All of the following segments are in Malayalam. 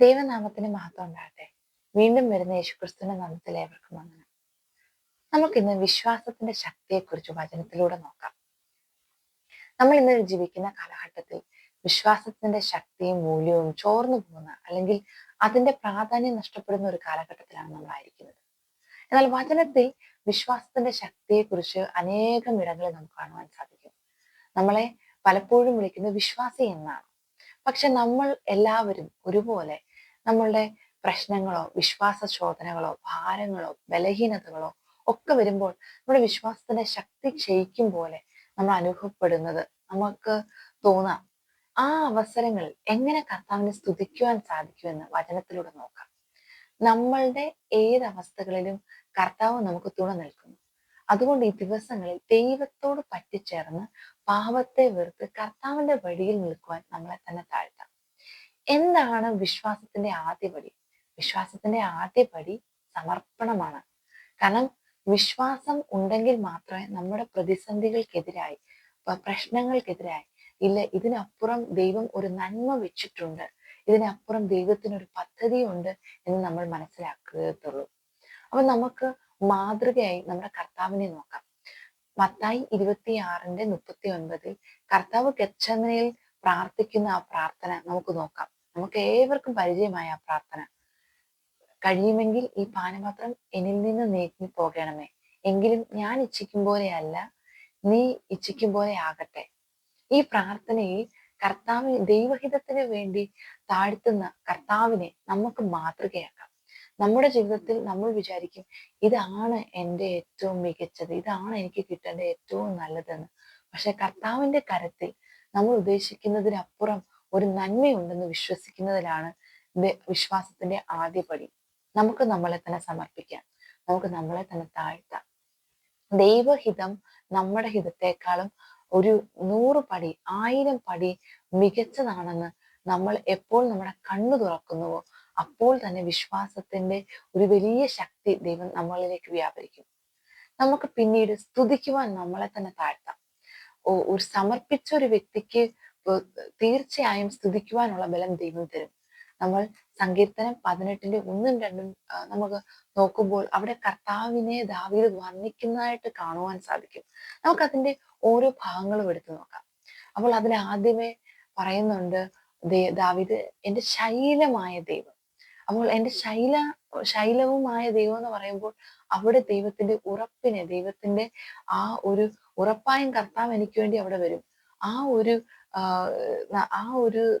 ദൈവനാമത്തിന് മഹത്വം ഉണ്ടാകട്ടെ. വീണ്ടും വരുന്ന യേശുക്രിസ്തുവിന്റെ നാമത്തിൽ ഏവർക്കും അങ്ങനെ. നമുക്കിന്ന് വിശ്വാസത്തിന്റെ ശക്തിയെക്കുറിച്ച് വചനത്തിലൂടെ നോക്കാം. നമ്മൾ ഇന്ന് ജീവിക്കുന്ന കാലഘട്ടത്തിൽ വിശ്വാസത്തിന്റെ ശക്തിയും മൂല്യവും ചോർന്നു പോകുന്ന അല്ലെങ്കിൽ അതിന്റെ പ്രാധാന്യം നഷ്ടപ്പെടുന്ന ഒരു കാലഘട്ടത്തിലാണ് നമ്മൾ ആയിരിക്കുന്നത്. എന്നാൽ വചനത്തിൽ വിശ്വാസത്തിന്റെ ശക്തിയെക്കുറിച്ച് അനേകം ഇടങ്ങളിൽ നമുക്ക് കാണുവാൻ സാധിക്കും. നമ്മളെ പലപ്പോഴും വിളിക്കുന്നത് വിശ്വാസി എന്നാണ്. പക്ഷെ നമ്മൾ എല്ലാവരും ഒരുപോലെ നമ്മളുടെ പ്രശ്നങ്ങളോ വിശ്വാസ ചോദനകളോ ഭാരങ്ങളോ ബലഹീനതകളോ ഒക്കെ വരുമ്പോൾ നമ്മുടെ വിശ്വാസത്തിന്റെ ശക്തി ക്ഷയിക്കും പോലെ നമ്മൾ അനുഭവപ്പെടുന്നത് നമുക്ക് തോന്നാം. ആ അവസരങ്ങളിൽ എങ്ങനെ കർത്താവിനെ സ്തുതിക്കുവാൻ സാധിക്കുമെന്ന് വചനത്തിലൂടെ നോക്കാം. നമ്മളുടെ ഏതവസ്ഥകളിലും കർത്താവ് നമുക്ക് തുണ നിൽക്കുന്നു. അതുകൊണ്ട് ഈ ദിവസങ്ങളിൽ ദൈവത്തോട് പറ്റിച്ചേർന്ന് പാപത്തെ വെറുത്ത് കർത്താവിന്റെ വഴിയിൽ നിൽക്കുവാൻ നമ്മളെ തന്നെ താഴ്ത്താം എന്താണ് വിശ്വാസത്തിന്റെ ആദ്യപടി വിശ്വാസത്തിന്റെ ആദ്യപടി സമർപ്പണമാണ്. കാരണം വിശ്വാസം ഉണ്ടെങ്കിൽ മാത്രമേ നമ്മുടെ പ്രതിസന്ധികൾക്കെതിരായി പ്രശ്നങ്ങൾക്കെതിരായി ഇല്ല ഇതിനപ്പുറം ദൈവം ഒരു നന്മ വെച്ചിട്ടുണ്ട് ഇതിനപ്പുറം ദൈവത്തിനൊരു പദ്ധതിയുണ്ട് എന്ന് നമ്മൾ മനസ്സിലാക്കത്തുള്ളൂ അപ്പൊ നമുക്ക് മാതൃകയായി നമ്മുടെ കർത്താവിനെ നോക്കാം. മത്തായി ഇരുപത്തി ആറിന്റെ മുപ്പത്തി ഒൻപതിൽ കർത്താവ് ഗച്ഛമനയിൽ പ്രാർത്ഥിക്കുന്ന ആ പ്രാർത്ഥന നമുക്ക് നോക്കാം. നമുക്ക് ഏവർക്കും പരിചയമായ ആ പ്രാർത്ഥന. കഴിയുമെങ്കിൽ ഈ പാനപാത്രം എന്നിൽ നിന്ന് നീക്കി പോകണമേ. എങ്കിലും ഞാൻ ഇച്ഛിക്കും പോലെയല്ല നീ ഇച്ഛിക്കും പോലെ ആകട്ടെ. ഈ പ്രാർത്ഥനയിൽ കർത്താവിന് ദൈവഹിതത്തിന് വേണ്ടി താഴ്ത്തുന്ന കർത്താവിനെ നമുക്ക് മാതൃകയാക്കാം. നമ്മുടെ ജീവിതത്തിൽ നമ്മൾ വിചാരിക്കും ഇതാണ് എന്റെ ഏറ്റവും മികച്ചത് ഇതാണ് എനിക്ക് കിട്ടേണ്ട ഏറ്റവും നല്ലതെന്ന്. പക്ഷെ കർത്താവിന്റെ കരത്തിൽ നമ്മൾ ഉദ്ദേശിക്കുന്നതിനപ്പുറം ഒരു നന്മയുണ്ടെന്ന് വിശ്വസിക്കുന്നതിലാണ് വിശ്വാസത്തിന്റെ ആദ്യ പടി. നമുക്ക് നമ്മളെ തന്നെ സമർപ്പിക്കാം. നമുക്ക് നമ്മളെ തന്നെ താഴ്ത്താം. ദൈവഹിതം നമ്മുടെ ഹിതത്തെക്കാളും ഒരു നൂറ് പടി ആയിരം പടി മികച്ചതാണെന്ന് നമ്മൾ എപ്പോൾ നമ്മുടെ കണ്ണു തുറക്കുന്നുവോ അപ്പോൾ തന്നെ വിശ്വാസത്തിന്റെ ഒരു വലിയ ശക്തി ദൈവം നമ്മളിലേക്ക് വ്യാപരിക്കും. നമുക്ക് പിന്നീട് സ്തുതിക്കുവാൻ നമ്മളെ തന്നെ താഴ്ത്താം. ഒരു സമർപ്പിച്ച ഒരു വ്യക്തിക്ക് തീർച്ചയായും സ്തുതിക്കുവാനുള്ള ബലം ദൈവം തരും. നമ്മൾ സങ്കീർത്തനം പതിനെട്ടിന്റെ ഒന്നും രണ്ടും നമുക്ക് നോക്കുമ്പോൾ അവിടെ കർത്താവിനെ ദാവീദ് വർണിക്കുന്നതായിട്ട് കാണുവാൻ സാധിക്കും. നമുക്ക് അതിന്റെ ഓരോ ഭാഗങ്ങളും എടുത്തു നോക്കാം. അപ്പോൾ അതിൽ ആദ്യമേ പറയുന്നുണ്ട് ദാവിദ് എന്റെ ശൈലമായ ദൈവം. അപ്പോൾ എന്റെ ശൈല ശൈലവുമായ ദൈവം എന്ന് പറയുമ്പോൾ അവിടെ ദൈവത്തിന്റെ ഉറപ്പിനെ ദൈവത്തിന്റെ ആ ഒരു ഉറപ്പായും കർത്താവ് എനിക്ക് വേണ്ടി അവിടെ വരും. ആ ഒരു ആ ഒരു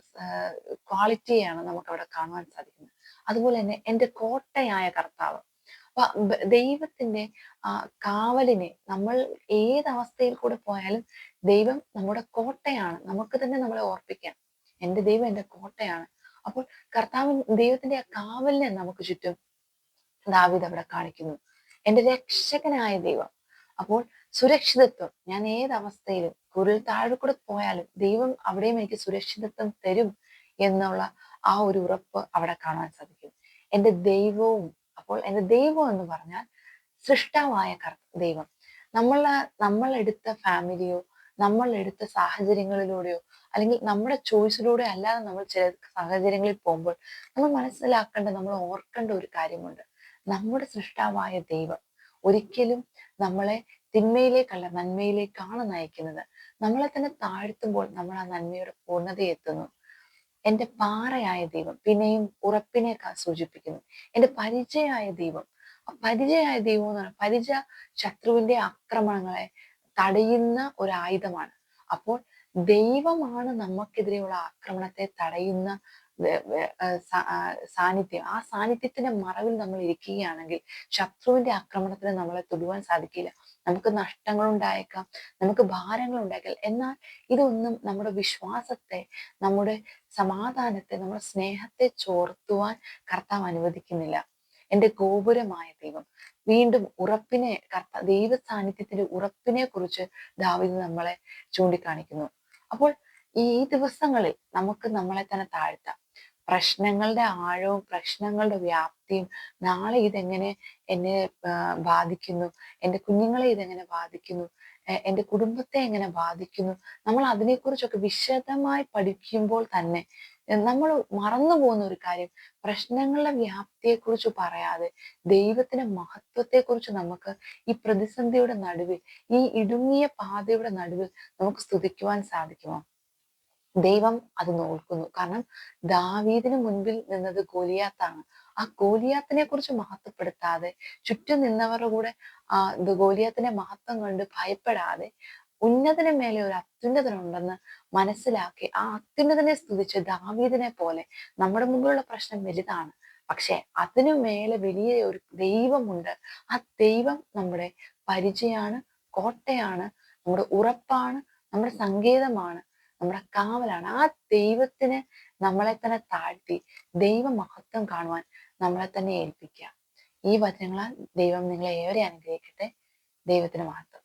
ക്വാളിറ്റിയാണ് നമുക്ക് അവിടെ കാണുവാൻ സാധിക്കുന്നത്. അതുപോലെ തന്നെ എന്റെ കോട്ടയായ കർത്താവ്. ദൈവത്തിന്റെ ആ കാവലിനെ നമ്മൾ ഏത് അവസ്ഥയിൽ കൂടെ പോയാലും ദൈവം നമ്മുടെ കോട്ടയാണ്. നമുക്ക് തന്നെ നമ്മളെ ഓർപ്പിക്കാം. എന്റെ ദൈവം എന്റെ കോട്ടയാണ്. അപ്പോൾ കർത്താവിൻ ദൈവത്തിന്റെ ആ കാവലിനെ നമുക്ക് ചുറ്റും ദാവിദ് അവിടെ കാണിക്കുന്നു. എന്റെ രക്ഷകനായ ദൈവം. അപ്പോൾ സുരക്ഷിതത്വം. ഞാൻ ഏത് അവസ്ഥയിലും കുരുൾ താഴെ കൂടെ പോയാലും ദൈവം അവിടെയും എനിക്ക് സുരക്ഷിതത്വം തരും എന്നുള്ള ആ ഒരു ഉറപ്പ് അവിടെ കാണാൻ സാധിക്കും. എന്റെ ദൈവവും അപ്പോൾ എന്റെ ദൈവം എന്ന് പറഞ്ഞാൽ സൃഷ്ടാവായ ദൈവം. നമ്മൾ നമ്മൾ എടുത്ത ഫാമിലിയോ നമ്മൾ എടുത്ത സാഹചര്യങ്ങളിലൂടെയോ അല്ലെങ്കിൽ നമ്മുടെ ചോയ്സിലൂടെ അല്ലാതെ നമ്മൾ ചില സാഹചര്യങ്ങളിൽ പോകുമ്പോൾ നമ്മൾ മനസ്സിലാക്കേണ്ട നമ്മൾ ഓർക്കേണ്ട ഒരു കാര്യമുണ്ട്. നമ്മുടെ സൃഷ്ടാവായ ദൈവം. ഒരിക്കലും നമ്മളെ തിന്മയിലേക്കല്ല നന്മയിലേക്കാണ് നയിക്കുന്നത്. നമ്മളെ തന്നെ താഴ്ത്തുമ്പോൾ നമ്മൾ ആ നന്മയുടെ പൂർണത എത്തുന്നു. എന്റെ പാറയായ ദൈവം പിന്നെയും ഉറപ്പിനെ സൂചിപ്പിക്കുന്നു. എന്റെ പരിചയമായ ദൈവം. പരിചയമായ ദൈവം എന്ന് പറഞ്ഞാൽ പരിചയ ശത്രുവിന്റെ ആക്രമണങ്ങളെ തടയുന്ന ഒരു ആയുധമാണ് അപ്പോൾ ദൈവമാണ് നമുക്കെതിരെയുള്ള ആക്രമണത്തെ തടയുന്ന സാന്നിധ്യം. ആ സാന്നിധ്യത്തിന്റെ മറവിൽ നമ്മൾ ഇരിക്കുകയാണെങ്കിൽ ശത്രുവിന്റെ ആക്രമണത്തിന് നമ്മളെ തൊടുവാൻ സാധിക്കില്ല. നമുക്ക് നഷ്ടങ്ങൾ ഉണ്ടായേക്കാം നമുക്ക് ഭാരങ്ങൾ ഉണ്ടായേക്കാം എന്നാൽ ഇതൊന്നും നമ്മുടെ വിശ്വാസത്തെ നമ്മുടെ സമാധാനത്തെ നമ്മുടെ സ്നേഹത്തെ ചോർത്തുവാൻ കർത്താവ് അനുവദിക്കുന്നില്ല. എന്റെ ഗോപുരമായ ദൈവം വീണ്ടും ഉറപ്പിനെ കർത്ത ദൈവ സാന്നിധ്യത്തിന്റെ ഉറപ്പിനെ കുറിച്ച് ദാവിദ് നമ്മളെ ചൂണ്ടിക്കാണിക്കുന്നു. അപ്പോൾ ഈ ദിവസങ്ങളിൽ നമുക്ക് നമ്മളെ തന്നെ താഴ്ത്താം. പ്രശ്നങ്ങളുടെ ആഴവും പ്രശ്നങ്ങളുടെ വ്യാപ്തിയും നാളെ ഇതെങ്ങനെ എന്നെ ബാധിക്കുന്നു? എന്റെ കുഞ്ഞുങ്ങളെ ഇതെങ്ങനെ ബാധിക്കുന്നു? എന്റെ കുടുംബത്തെ എങ്ങനെ ബാധിക്കുന്നു? നമ്മൾ അതിനെക്കുറിച്ചൊക്കെ വിശദമായി പഠിക്കുമ്പോൾ തന്നെ നമ്മൾ മറന്നു പോകുന്ന ഒരു കാര്യം പ്രശ്നങ്ങളുടെ വ്യാപ്തിയെക്കുറിച്ച് പറയാതെ ദൈവത്തിന്റെ മഹത്വത്തെക്കുറിച്ച് നമുക്ക് ഈ പ്രതിസന്ധിയുടെ നടുവിൽ ഈ ഇടുങ്ങിയ പാതയുടെ നടുവിൽ നമുക്ക് സ്തുതിക്കുവാൻ സാധിക്കുമോ? ദൈവം അത് നോക്കുന്നു. കാരണം ദാവീദിന് മുൻപിൽ നിന്നത് ഗോലിയാത്താണ്. ആ ഗോലിയാത്തിനെ കുറിച്ച് മഹത്വപ്പെടുത്താതെ ചുറ്റും നിന്നവരുടെ കൂടെ ആ ഗോലിയാത്തിന്റെ മഹത്വം കണ്ട് ഭയപ്പെടാതെ ഉന്നതന് മേലെ ഒരു അത്യുന്നതനുണ്ടെന്ന് മനസ്സിലാക്കി ആ അത്യുന്നതനെ സ്തുതിച്ച് ദാവീദിനെ പോലെ നമ്മുടെ മുമ്പിലുള്ള പ്രശ്നം വലുതാണ്. പക്ഷെ അതിനു മേലെ വലിയ ഒരു ദൈവമുണ്ട്. ആ ദൈവം നമ്മുടെ പരിചയമാണ് കോട്ടയാണ് നമ്മുടെ ഉറപ്പാണ് നമ്മുടെ സങ്കേതമാണ് നമ്മുടെ കാവലാണ്. ആ ദൈവത്തിന് നമ്മളെ തന്നെ താഴ്ത്തി ദൈവ മഹത്വം കാണുവാൻ നമ്മളെ തന്നെ ഏൽപ്പിക്കുക. ഈ വചനങ്ങളാൽ ദൈവം നിങ്ങളെ ഏവരെ അനുഗ്രഹിക്കട്ടെ. ദൈവത്തിന് മഹത്വം.